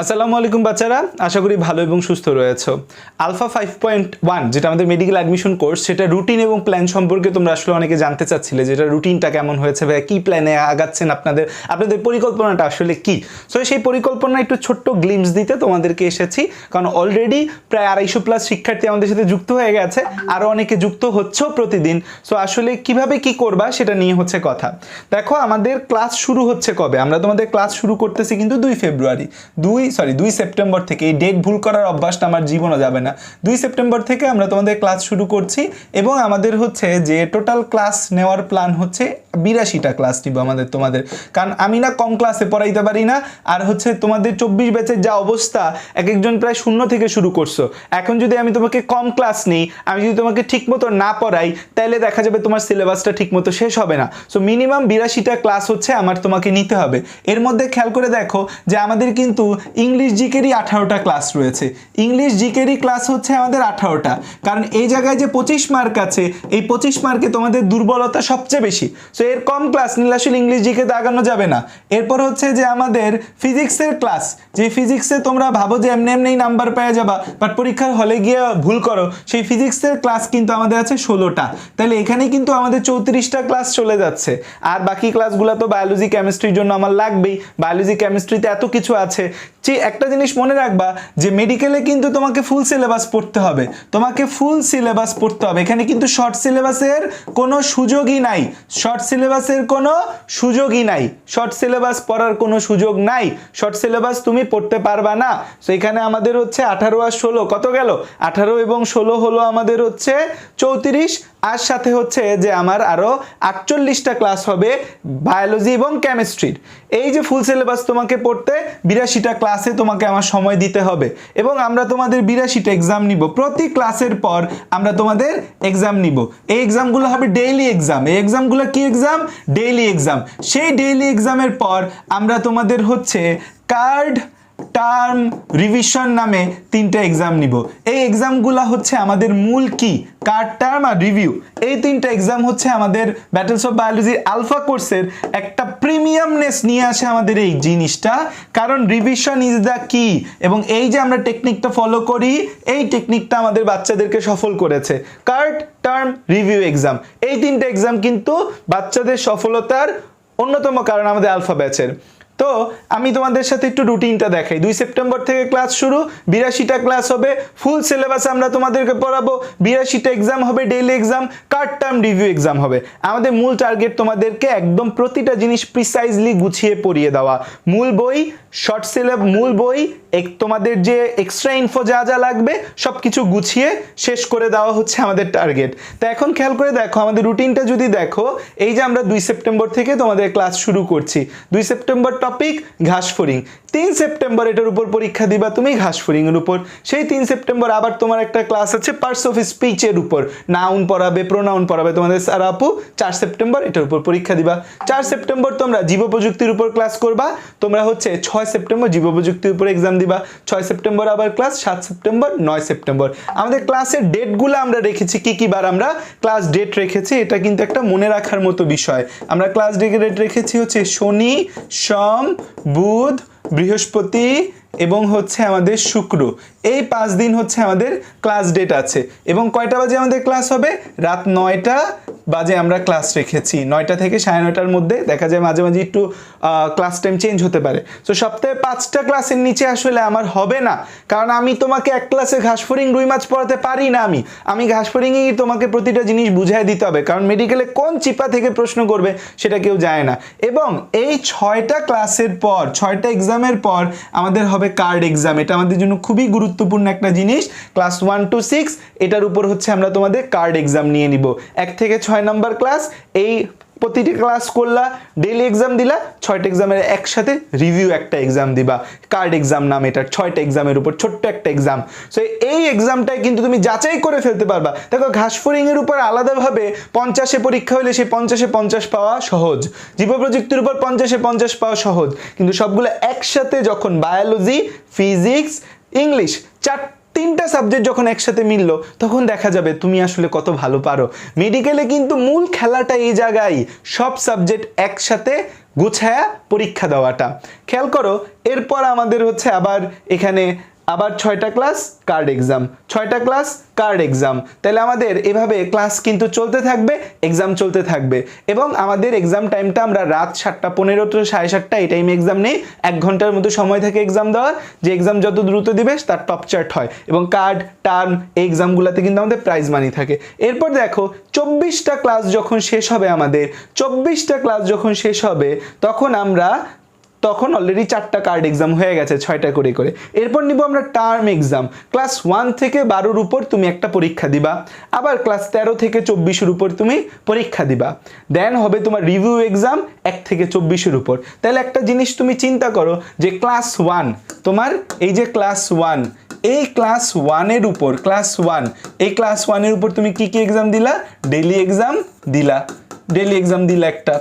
আসসালামু আলাইকুম বাচ্চারা, আশা করি ভালো এবং সুস্থ রয়েছো। আলফা ফাইভ পয়েন্ট ওয়ান যেটা আমাদের মেডিকেল অ্যাডমিশন কোর্স সেটা রুটিন এবং প্ল্যান সম্পর্কে তোমরা আসলে অনেকে জানতে চাচ্ছিলে যেটা রুটিনটা কেমন হয়েছে বা কী প্ল্যানে আগাচ্ছেন আপনাদের আপনাদের পরিকল্পনাটা আসলে কি? সো সেই পরিকল্পনা একটু ছোট্ট গ্লিমস দিতে তোমাদেরকে এসেছি, কারণ অলরেডি প্রায় আড়াইশো প্লাস শিক্ষার্থী আমাদের সাথে যুক্ত হয়ে গেছে আরও অনেকে যুক্ত হচ্ছেও প্রতিদিন। সো আসলে কীভাবে কি করবা সেটা নিয়ে হচ্ছে কথা। দেখো, আমাদের ক্লাস শুরু হচ্ছে কবে? আমরা তোমাদের ক্লাস শুরু করতেছি কিন্তু দুই ফেব্রুয়ারি। দুই সরি দুই সেপ্টেম্বর থেকে এই ডেট ভুল করার অভ্যাসটা আমার জীবনও যাবে না। দুই সেপ্টেম্বর থেকে আমরা তোমাদের ক্লাস শুরু করছি এবং আমাদের হচ্ছে যে টোটাল ক্লাস নেওয়ার প্ল্যান হচ্ছে বিরাশিটা ক্লাস নিব আমাদের, তোমাদের। কারণ আমি না কম ক্লাসে পড়াইতে পারি না, আর হচ্ছে তোমাদের চব্বিশ ব্যাচের যা অবস্থা এক একজন প্রায় শূন্য থেকে শুরু করছ। এখন যদি আমি তোমাকে কম ক্লাস নিই, আমি যদি তোমাকে ঠিক মতো না পড়াই, তাহলে দেখা যাবে তোমার সিলেবাসটা ঠিক মতো শেষ হবে না। সো মিনিমাম বিরাশিটা ক্লাস হচ্ছে আমার তোমাকে নিতে হবে। এর মধ্যে খেয়াল করে দেখো যে আমাদের কিন্তু ইংলিশ জিকেরই আঠারোটা ক্লাস রয়েছে। ইংলিশ জিকেরই ক্লাস হচ্ছে আমাদের আঠারোটা। কারণ এই জায়গায় যে পঁচিশ মার্ক আছে, এই পঁচিশ মার্কে তোমাদের দুর্বলতা সবচেয়ে বেশি। সো এর কম ক্লাস নিলে আসলে ইংলিশ জিকে দাগানো যাবে না। এরপর হচ্ছে যে আমাদের ফিজিক্সের ক্লাস যে ফিজিক্সে তোমরা ভাবো যে এমনি এমনি নাম্বার পেয়ে যাবা বাট পরীক্ষার হলে গিয়ে ভুল করো। সেই ফিজিক্সের ক্লাস কিন্তু আমাদের আছে ষোলোটা। তাহলে এখানে কিন্তু আমাদের চৌত্রিশটা ক্লাস চলে যাচ্ছে। আর বাকি ক্লাসগুলো তো বায়োলজি কেমিস্ট্রির জন্য আমার লাগবেই। বায়োলজি কেমিস্ট্রিতে এত কিছু আছে। যে একটা জিনিস মনে রাখবা যে মেডিকেলে কিন্তু তোমাকে ফুল সিলেবাস পড়তে হবে। তোমাকে ফুল সিলেবাস পড়তে হবে। এখানে কিন্তু শর্ট সিলেবাসের কোনো সুযোগই নাই। শর্ট সিলেবাসের কোনো সুযোগই নাই। শর্ট সিলেবাস পড়ার কোনো সুযোগ নাই। শর্ট সিলেবাস তুমি পড়তে পারবা না। সো এখানে আমাদের হচ্ছে আঠারো আর ষোলো। কত গেল? আঠারো এবং ষোলো হলো আমাদের হচ্ছে চৌত্রিশ। আর সাথে হচ্ছে যে আমার আরও আটচল্লিশটা ক্লাস হবে বায়োলজি এবং কেমিস্ট্রির এই যে ফুল সিলেবাস তোমাকে পড়তে, বিরাশিটা ক্লাসে তোমাকে আমার সময় দিতে হবে। এবং আমরা তোমাদের বিরাশিটা এক্সাম নিব। প্রতি ক্লাসের পর আমরা তোমাদের এক্সাম নিব। এই এক্সামগুলো হবে ডেইলি এক্সাম এই এক্সামগুলো কি এক্সাম ডেইলি এক্সাম সেই ডেইলি এক্সামের পর আমরা তোমাদের হচ্ছে কার্ড টার্ম রিভিশন নামে তিনটা এক্সাম নিব। এই এক্সামগুলো হচ্ছে আমাদের মূল কি? কার্ড টার্ম আর রিভিউ এই তিনটা এক্সাম হচ্ছে আমাদের ব্যাটেলস অফ বায়োলজি আলফা কোর্সের একটা প্রিমিয়ামনেস নিয়ে আসে আমাদের এই জিনিসটা। কারণ রিভিশন ইজ দ্য কি এবং এই যে আমরা টেকনিকটা ফলো করি, এই টেকনিকটা আমাদের বাচ্চাদেরকে সফল করেছে। কার্ড টার্ম রিভিউ এক্সাম এই তিনটা এক্সাম কিন্তু বাচ্চাদের সফলতার অন্যতম কারণ আমাদের আলফা ব্যাচের তো আমি তোমাদের সাথে একটু রুটিনটা দেখাই। দুই সেপ্টেম্বর থেকে ক্লাস শুরু, বিরাশিটা ক্লাস হবে ফুল সিলেবাস আমরা তোমাদেরকে পড়াবো। বিরাশিটা এক্সাম হবে daily exam card term review exam হবে। আমাদের মূল টার্গেট তোমাদেরকে একদম প্রতিটা জিনিস প্রিসাইজলি গুছিয়ে পড়িয়ে দেওয়া। মূল বই শর্ট সিলেব, মূল বই, এক- তোমাদের যে এক্সট্রা ইনফো যা যা লাগবে সব কিছু গুছিয়ে শেষ করে দেওয়া হচ্ছে আমাদের টার্গেট তো এখন খেয়াল করে দেখো, আমাদের রুটিনটা যদি দেখো, এই যে আমরা দুই সেপ্টেম্বর থেকে তোমাদের ক্লাস শুরু করছি। দুই সেপ্টেম্বর টপিক ঘাসফড়িং তিন সেপ্টেম্বর এটার উপর পরীক্ষা দিবা তুমি ঘাসফড়িং এর উপর। সেই তিন সেপ্টেম্বর আবার তোমার একটা ক্লাস আছে পার্টস অফ স্পিচের উপর। নাউন পড়াবে প্রোনাউন পড়াবে তোমাদের। স্যার আপু, চার সেপ্টেম্বর এটার উপর পরীক্ষা দিবা। চার সেপ্টেম্বর তোমরা জীব প্রযুক্তির উপর ক্লাস করবা। তোমরা হচ্ছে ছয় সেপ্টেম্বর জীব প্রযুক্তির উপর এক্সাম দিবা। ছয় সেপ্টেম্বর আবার ক্লাস সাত সেপ্টেম্বর, নয় সেপ্টেম্বর। আমাদের ক্লাসের ডেটগুলো আমরা রেখেছি, কী কী বার আমরা ক্লাস ডেট রেখেছি, এটা কিন্তু একটা মনে রাখার মতো বিষয়। আমরা ক্লাস ডেট রেখেছি হচ্ছে শনি, সম, বুধ বৃহস্পতি এবং হচ্ছে আমাদের শুক্র। এই পাঁচ দিন হচ্ছে আমাদের ক্লাস ডেট আছে। এবং কয়টা বাজে আমাদের ক্লাস হবে? রাত নয়টা বাজে আমরা ক্লাস রেখেছি। নয়টা থেকে সাড়ে নয়টার মধ্যে দেখা যায় মাঝে মাঝে একটু ক্লাস টাইম চেঞ্জ হতে পারে। তো সপ্তাহে পাঁচটা ক্লাসের নিচে আসলে আমার হবে না। কারণ আমি তোমাকে এক ক্লাসে ঘাসফড়িং রুই মাছ পড়াতে পারি না আমি। আমি ঘাসফড়িংয়েই তোমাকে প্রতিটা জিনিস বুঝাই দিতে হবে। কারণ মেডিকেলে কোন চিপা থেকে প্রশ্ন করবে সেটা কেউ যায় না। এবং এই ছয়টা ক্লাসের পর, ছয়টা এক্সামের পর আমাদের হবে কার্ড এক্সাম এটা আমাদের জন্য খুবই গুরুত্বপূর্ণ একটা জিনিস। ক্লাস ওয়ান টু সিক্স এটার উপর হচ্ছে আমরা তোমাদের কার্ড এক্সাম নিয়ে নিব। এক থেকে ছয় নাম্বার ক্লাস, এই প্রতিটি ক্লাস করলা ডেইলি এক্সাম দিলা, ছয়টা এক্সামের একসাথে রিভিউ একটা এক্সাম দিবা। কার্ড এক্সাম নাম এটা ছয়টা এক্সামের উপর ছোট্ট একটা এক্সাম সো এই এক্সামটায় কিন্তু তুমি যাচাই করে ফেলতে পারবা। দেখো ঘাসফড়িং এর উপর আলাদাভাবে পঞ্চাশে পরীক্ষা হলে সেই পঞ্চাশে পঞ্চাশ পাওয়া সহজ। জীব প্রযুক্তির উপর পঞ্চাশে পঞ্চাশ পাওয়া সহজ। কিন্তু সবগুলো একসাথে যখন বায়োলজি ফিজিক্স ইংলিশ চারটি তিনটা সাবজেক্ট যখন একসাথে মিললো, তখন দেখা যাবে তুমি আসলে কত ভালো পারো। মেডিকেলে কিন্তু মূল খেলাটা এই জায়গায়, সব সাবজেক্ট একসাথে গুছায়া পরীক্ষা দেওয়াটা। খেয়াল করো, এরপর আমাদের হচ্ছে আবার এখানে আবার ছয়টা ক্লাস কার্ড এক্সাম ছয়টা ক্লাস কার্ড এক্সাম তাহলে আমাদের এভাবে ক্লাস কিন্তু চলতে থাকবে এক্সাম চলতে থাকবে। এবং আমাদের এক্সাম টাইমটা আমরা রাত সাতটা পনেরো তো সাড়ে সাতটা এই টাইমে এক্সাম নেই। এক ঘণ্টার মতো সময় থাকে এক্সাম দেওয়ার। যে এক্সাম যত দ্রুত দিবে, তার টপ চার্ট হয়। এবং কার্ড টার্ম এই এক্সামগুলোতে কিন্তু আমাদের প্রাইজ মানি থাকে। এরপর দেখো, চব্বিশটা ক্লাস যখন শেষ হবে আমাদের, চব্বিশটা ক্লাস যখন শেষ হবে, তখন আমরা তখন অলরেডি চারটা কার্ড এক্সাম হয়ে গেছে, ছয়টা করে করে। এরপর নিব আমরা টার্ম এক্সাম ক্লাস ওয়ান থেকে বারোর উপর তুমি একটা পরীক্ষা দিবা। আবার ক্লাস তেরো থেকে চব্বিশের উপর তুমি পরীক্ষা দিবা। দেন হবে তোমার রিভিউ এক্সাম এক থেকে চব্বিশের উপর। তাহলে একটা জিনিস তুমি চিন্তা করো যে ক্লাস ওয়ান তোমার এই যে ক্লাস ওয়ান এই ক্লাস ওয়ানের উপর ক্লাস ওয়ান এই ক্লাস ওয়ানের উপর তুমি কি কি এক্সাম দিলা? ডেলি এক্সাম দিলা। ডেলি এক্সাম দিলা একটা।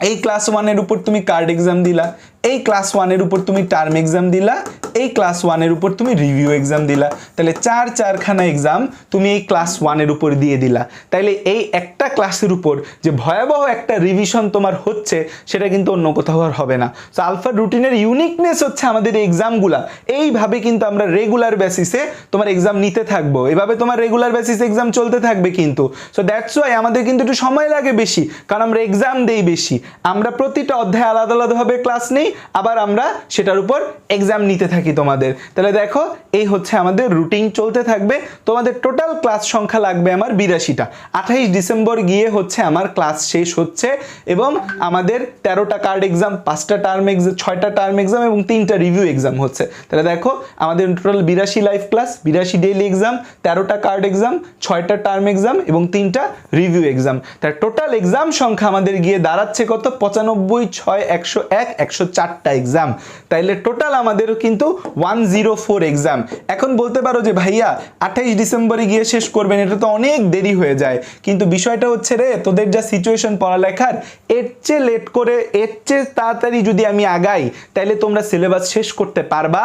এই ক্লাস ওয়ানের উপর তুমি কার্ড এক্সাম দিলা, এই ক্লাস ওয়ানের উপর তুমি টার্ম এক্সাম দিলা এই ক্লাস ওয়ানের উপর তুমি রিভিউ এক্সাম দিলা। তাহলে চার চারখানা এক্সাম তুমি এই ক্লাস ওয়ানের উপর দিয়ে দিলা। তাইলে এই একটা ক্লাসের উপর যে ভয়াবহ একটা রিভিশন তোমার হচ্ছে, সেটা কিন্তু অন্য কোথাও আর হবে না। সো আলফা রুটিনের ইউনিকনেস হচ্ছে আমাদের এই এক্সামগুলা এইভাবে কিন্তু আমরা রেগুলার বেসিসে তোমার এক্সাম নিতে থাকব। এভাবে তোমার রেগুলার বেসিসে এক্সাম চলতে থাকবে কিন্তু। সো দ্যাটস ওয়াই আমাদের কিন্তু একটু সময় লাগে বেশি, কারণ আমরা এক্সাম দেই বেশি। আমরা প্রতিটা অধ্যায় আলাদা আলাদাভাবে ক্লাস নেই, আবার আমরা সেটার উপর এক্সাম নিতে থাকি। তোমাদের? তাহলে দেখো, এই হচ্ছে আমাদের রুটিন চলতে থাকবে। তোমাদের টোটাল ক্লাস সংখ্যা লাগবে আমার বিরাশিটা। আঠাইশ ডিসেম্বর গিয়ে হচ্ছে আমার ক্লাস শেষ হচ্ছে এবং আমাদের তেরোটা কার্ড এক্সাম পাঁচটা টার্ম এক্সাম ছয়টা টার্ম এক্সাম এবং তিনটা রিভিউ এক্সাম হচ্ছে। তাহলে দেখো, আমাদের টোটাল বিরাশি লাইফ ক্লাস বিরাশি ডেইলি এক্সাম তেরোটা কার্ড এক্সাম ছয়টা টার্ম এক্সাম এবং তিনটা রিভিউ এক্সাম তার টোটাল এক্সাম সংখ্যা আমাদের গিয়ে দাঁড়াচ্ছে কত? পঁচানব্বই, ছয়, একশো এক, একশো চারটা এক্সাম তাইলে টোটাল আমাদের কিন্তু ওয়ান জিরো ফোর এক্সাম এখন বলতে পারো যে, ভাইয়া, আঠাইশ ডিসেম্বরে গিয়ে শেষ করবেন, এটা তো অনেক দেরি হয়ে যায়। কিন্তু বিষয়টা হচ্ছে রে, তোদের যা সিচুয়েশন পড়ালেখার, এর চেয়ে লেট করে, এর চেয়ে তাড়াতাড়ি যদি আমি আগাই তাহলে তোমরা সিলেবাস শেষ করতে পারবা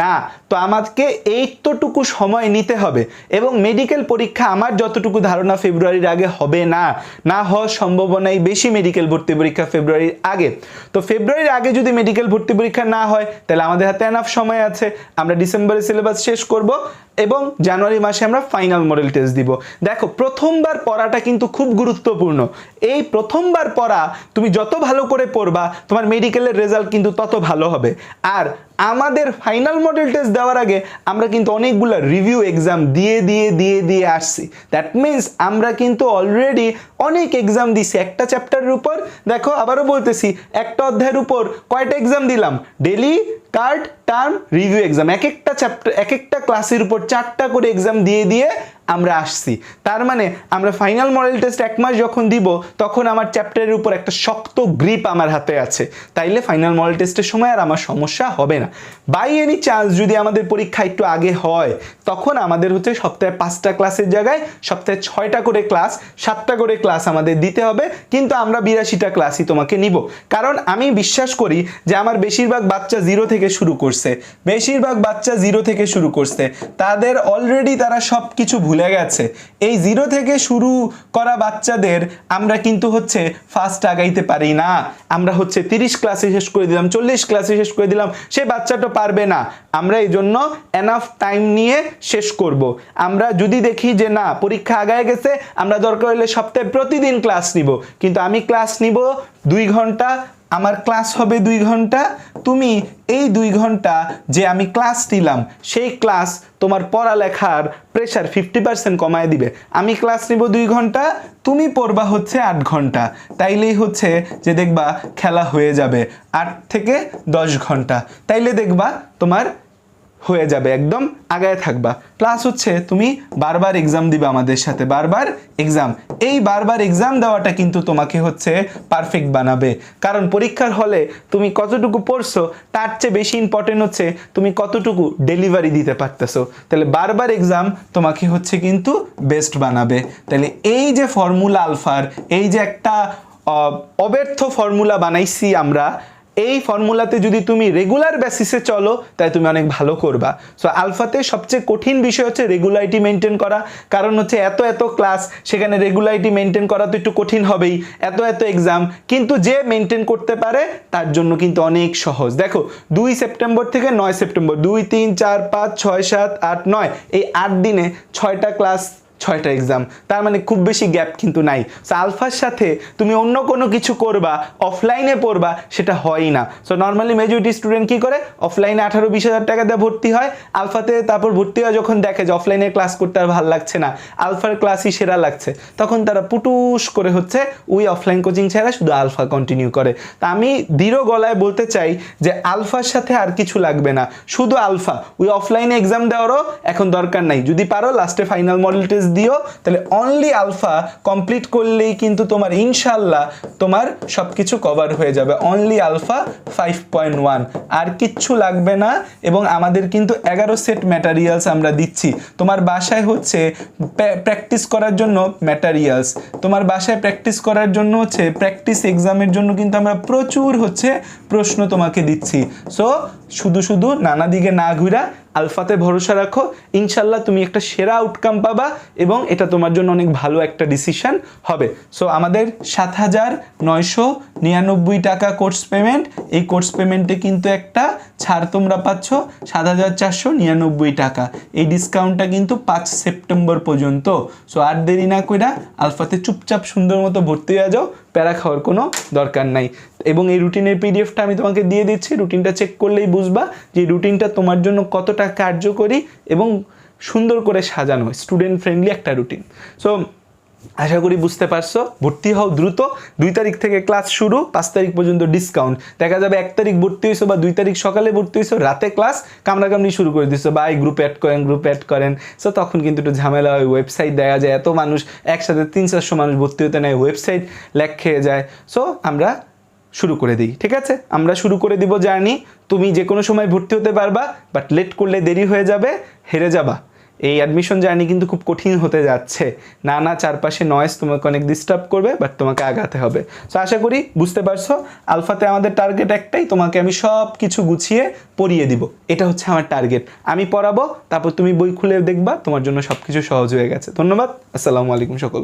না। তো আমাকে এইতটুকু সময় নিতে হবে এবং মেডিকেল পরীক্ষা আমার যতটুকু ধারণা ফেব্রুয়ারির আগে হবে না না হওয়ার সম্ভাবনাই বেশি মেডিকেল ভর্তি পরীক্ষা ফেব্রুয়ারির আগে। তো ফেব্রুয়ারির আগে যদি মেডিকেল ভর্তি পরীক্ষা না হয় তাহলে আমাদের হাতে এনাফ সময় আছে, আমরা ডিসেম্বরে সিলেবাস শেষ করব এবং জানুয়ারি মাসে আমরা ফাইনাল মডেল টেস্ট দিব। দেখো, প্রথমবার পড়াটা কিন্তু খুব গুরুত্বপূর্ণ। এই প্রথমবার পড়া তুমি যত ভালো করে পড়বা, তোমার মেডিকেলের রেজাল্ট কিন্তু তত ভালো হবে। আর আমাদের ফাইনাল মডেল টেস্ট দেওয়ার আগে আমরা কিন্তু অনেকগুলো রিভিউ এক্সাম দিয়ে দিয়ে দিয়ে দিয়ে আসছি। দ্যাট মিন্স আমরা কিন্তু অলরেডি অনেক এক্সাম দিছি। একটা চ্যাপ্টারের উপর, দেখো আবারও বলতেছি, একটা অধ্যায়ের উপর কয়টা এক্সাম দিলাম? Daily card term review exam এক একটা চ্যাপ্টার এক একটা ক্লাসের উপর চারটা করে এক্সাম দিয়ে দিয়ে আমরা আসছি। তার মানে আমরা ফাইনাল মডেল টেস্ট এক মাস যখন দিব, তখন আমার চ্যাপ্টারের উপর একটা শক্ত গ্রিপ আমার হাতে আছে। তাইলে ফাইনাল মডেল টেস্টের সময় আর আমার সমস্যা হবে না। বাই এনি চান্স যদি আমাদের পরীক্ষা একটু আগে হয়, তখন আমাদের হচ্ছে সপ্তাহে পাঁচটা ক্লাসের জায়গায়, সপ্তাহে ছয়টা করে ক্লাস সাতটা করে ক্লাস আমাদের দিতে হবে, কিন্তু আমরা বিরাশিটা ক্লাসই তোমাকে নিব। কারণ আমি বিশ্বাস করি যে আমার বেশিরভাগ বাচ্চা জিরো থেকে শুরু করছে। বেশিরভাগ বাচ্চা জিরো থেকে শুরু করছে। তাদের অলরেডি তারা সব কিছু ভুলে গেছে। এই জিরো থেকে শুরু করা বাচ্চাদের আমরা কিন্তু হচ্ছে ফার্স্ট আগাইতে পারি না। আমরা হচ্ছে তিরিশ ক্লাসে শেষ করে দিলাম, চল্লিশ ক্লাসে শেষ করে দিলাম, সে বাচ্চাটা পারবে না। আমরা এই জন্য এনাফ টাইম নিয়ে শেষ করব। আমরা যদি দেখি যে না, পরীক্ষা আগায় গেছে, আমরা দরকার হলে সপ্তাহে প্রতিদিন ক্লাস নিব। কিন্তু আমি ক্লাস নিব দুই ঘণ্টা আমার ক্লাস হবে দুই ঘণ্টা, তুমি এই দুই ঘণ্টা যে আমি ক্লাস নিলাম, সেই ক্লাস তোমার পড়ালেখার প্রেশার ফিফটি পার্সেন্ট কমায় দিবে। আমি ক্লাস নিব দুই ঘণ্টা, তুমি পড়বা হচ্ছে আট ঘণ্টা। তাইলেই হচ্ছে যে দেখবা খেলা হয়ে যাবে আট থেকে দশ ঘণ্টা। তাইলে দেখবা তোমার হয়ে যাবে, একদম আগায় থাকবা। প্লাস হচ্ছে তুমি বারবার এক্সাম দিবে আমাদের সাথে, বারবার এক্সাম এই বারবার এক্সাম দেওয়াটা কিন্তু তোমাকে হচ্ছে পারফেক্ট বানাবে। কারণ পরীক্ষার হলে তুমি কতটুকু পড়ছো, তার চেয়ে বেশি ইম্পর্টেন্ট হচ্ছে তুমি কতটুকু ডেলিভারি দিতে পারতেছো। তাহলে বারবার এক্সাম তোমাকে হচ্ছে কিন্তু বেস্ট বানাবে। তাহলে এই যে ফর্মুলা আলফার এই যে একটা অব্যর্থ ফর্মুলা বানাইছি আমরা এই ফর্মুলাতে যদি তুমি রেগুলার বেসিসে চলো, তাই তুমি অনেক ভালো করবা। সো আলফাতে সবচেয়ে কঠিন বিষয় হচ্ছে রেগুলারিটি মেনটেন করা। কারণ হচ্ছে এত এত ক্লাস সেখানে রেগুলারিটি মেনটেন করা তো একটু কঠিন হবেই। এত এত এক্সাম কিন্তু যে মেনটেন করতে পারে, তার জন্য কিন্তু অনেক সহজ। দেখো, দুই সেপ্টেম্বর থেকে নয় সেপ্টেম্বর, দুই, তিন, চার, পাঁচ, ছয়, সাত, আট, নয়, এই আট দিনে ছয়টা ক্লাস ছয়টা এক্সাম তার মানে খুব বেশি গ্যাপ কিন্তু নাই। সো আলফার সাথে তুমি অন্য কোনো কিছু করবা অফলাইনে পড়বা, সেটা হয়ই না। সো নর্মালি মেজরিটি স্টুডেন্ট কি করে? অফলাইনে আঠারো বিশ হাজার টাকা দিয়ে ভর্তি হয় আলফাতে তারপর ভর্তি হয় যখন দেখে যে অফলাইনে ক্লাস করতে আর ভালো লাগছে না আলফার ক্লাসই সেরা লাগছে। তখন তারা পুটুস করে হচ্ছে, ওই অফলাইন কোচিং ছাড়া শুধু আলফা কন্টিনিউ করে। তা আমি দৃঢ় গলায় বলতে চাই যে আলফার সাথে আর কিছু লাগবে না। শুধু আলফা ওই অফলাইনে এক্সাম দেওয়ারও এখন দরকার নাই। যদি পারো লাস্টে ফাইনাল মডেল টেস্ট দিও, তাহলে অনলি আলফা কমপ্লিট করলেই কিন্তু তোমার ইনশাল্লাহ তোমার সব কিছু কভার হয়ে যাবে। Only alpha five point one আর কিচ্ছু লাগবে না এবং আমাদের কিন্তু এগারো সেট ম্যাটারিয়ালস আমরা দিচ্ছি। তোমার বাসায় হচ্ছে প্র্যাকটিস করার জন্য ম্যাটারিয়ালস তোমার বাসায় প্র্যাকটিস করার জন্য হচ্ছে প্র্যাকটিস এক্সামের জন্য কিন্তু আমরা প্রচুর হচ্ছে প্রশ্ন তোমাকে দিচ্ছি। সো শুধু শুধু নানা দিকে না ঘুরা আলফাতে ভরসা রাখো। ইনশাল্লাহ তুমি একটা সেরা আউটকাম পাবা এবং এটা তোমার জন্য অনেক ভালো একটা ডিসিশন হবে। সো আমাদের সাত হাজার নয়শো নিরানব্বই টাকা কোর্স পেমেন্ট এই কোর্স পেমেন্টে কিন্তু একটা ছাড় তোমরা পাচ্ছ, সাত হাজার চারশো নিরানব্বই টাকা। এই ডিসকাউন্টটা কিন্তু পাঁচ সেপ্টেম্বর পর্যন্ত। সো আর দেরি না কইরা আলফাতে চুপচাপ সুন্দর মতো ভর্তি হয়ে যাও। প্যারা খাওয়ার কোনো দরকার নাই। এবং এই রুটিনের পিডিএফটা আমি তোমাকে দিয়ে দিচ্ছি, রুটিনটা চেক করলেই বুঝবা যে রুটিনটা তোমার জন্য কতটা কার্যকরী এবং সুন্দর করে সাজানো স্টুডেন্ট ফ্রেন্ডলি একটা রুটিন। সো আশা করি বুঝতে পারছ। ভর্তি হও দ্রুত। দুই তারিখ থেকে ক্লাস শুরু, পাঁচ তারিখ পর্যন্ত ডিসকাউন্ট দেখা যাবে এক তারিখ ভর্তি হয়েছো বা দুই তারিখ সকালে ভর্তি হয়েছো রাতে ক্লাস কামড়াকামড়ি শুরু করে দিছো। বা এই গ্রুপ অ্যাড করেন গ্রুপ অ্যাড করেন। সো তখন কিন্তু একটু ঝামেলা হয় ওয়েবসাইট দেখা যায়, এত মানুষ একসাথে তিন চারশো মানুষ ভর্তি হতে নেয় ওয়েবসাইট ল্যাক খেয়ে যায়। সো আমরা শুরু করে দিই, ঠিক আছে? আমরা শুরু করে দিব জার্নি। তুমি যে কোনো সময় ভর্তি হতে পারবা বাট লেট করলে দেরি হয়ে যাবে, হেরে যাবা। এই অ্যাডমিশন জার্নি কিন্তু খুব কঠিন হতে যাচ্ছে। নানা চারপাশে নয়েস তোমাকে অনেক ডিস্টার্ব করবে বাট তোমাকে আগাতে হবে। সো আশা করি বুঝতে পারছ, আলফাতে আমাদের টার্গেট একটাই, তোমাকে আমি সব কিছু গুছিয়ে পড়িয়ে দিব। এটা হচ্ছে আমার টার্গেট আমি পড়াবো, তারপর তুমি বই খুলে দেখবা, তোমার জন্য সব কিছু সহজ হয়ে গেছে। ধন্যবাদ, আসসালামু আলাইকুম সকলকে।